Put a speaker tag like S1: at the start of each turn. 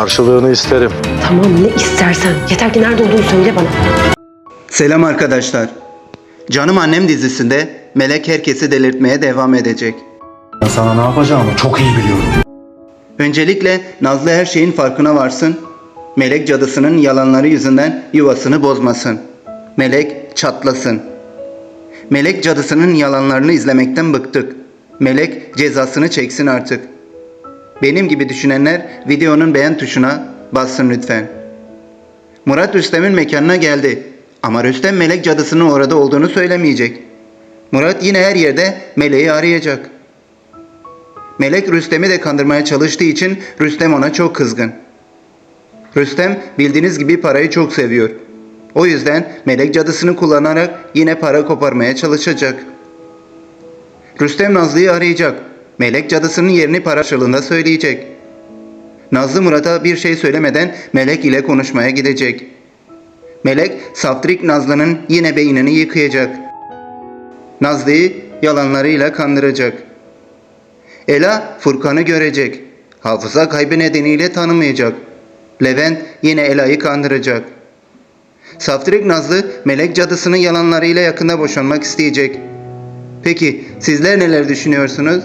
S1: Karşılığını isterim.
S2: Tamam ne istersen. Yeter ki nerede olduğunu söyle bana.
S3: Selam arkadaşlar. Canım Annem dizisinde Melek herkesi delirtmeye devam edecek.
S1: Ben sana ne yapacağımı çok iyi biliyorum.
S3: Öncelikle Nazlı her şeyin farkına varsın. Melek cadısının yalanları yüzünden yuvasını bozmasın. Melek çatlasın. Melek cadısının yalanlarını izlemekten bıktık. Melek cezasını çeksin artık. Benim gibi düşünenler videonun beğen tuşuna bassın lütfen. Murat Rüstem'in mekanına geldi. Ama Rüstem melek cadısının orada olduğunu söylemeyecek. Murat yine her yerde meleği arayacak. Melek Rüstem'i de kandırmaya çalıştığı için Rüstem ona çok kızgın. Rüstem bildiğiniz gibi parayı çok seviyor. O yüzden melek cadısını kullanarak yine para koparmaya çalışacak. Rüstem Nazlı'yı arayacak. Melek cadısının yerini para karşılığında söyleyecek. Nazlı Murat'a bir şey söylemeden Melek ile konuşmaya gidecek. Melek Saftrik Nazlı'nın yine beynini yıkayacak. Nazlı'yı yalanlarıyla kandıracak. Ela Furkan'ı görecek. Hafıza kaybı nedeniyle tanımayacak. Levent yine Ela'yı kandıracak. Saftrik Nazlı melek cadısının yalanlarıyla yakında boşanmak isteyecek. Peki sizler neler düşünüyorsunuz?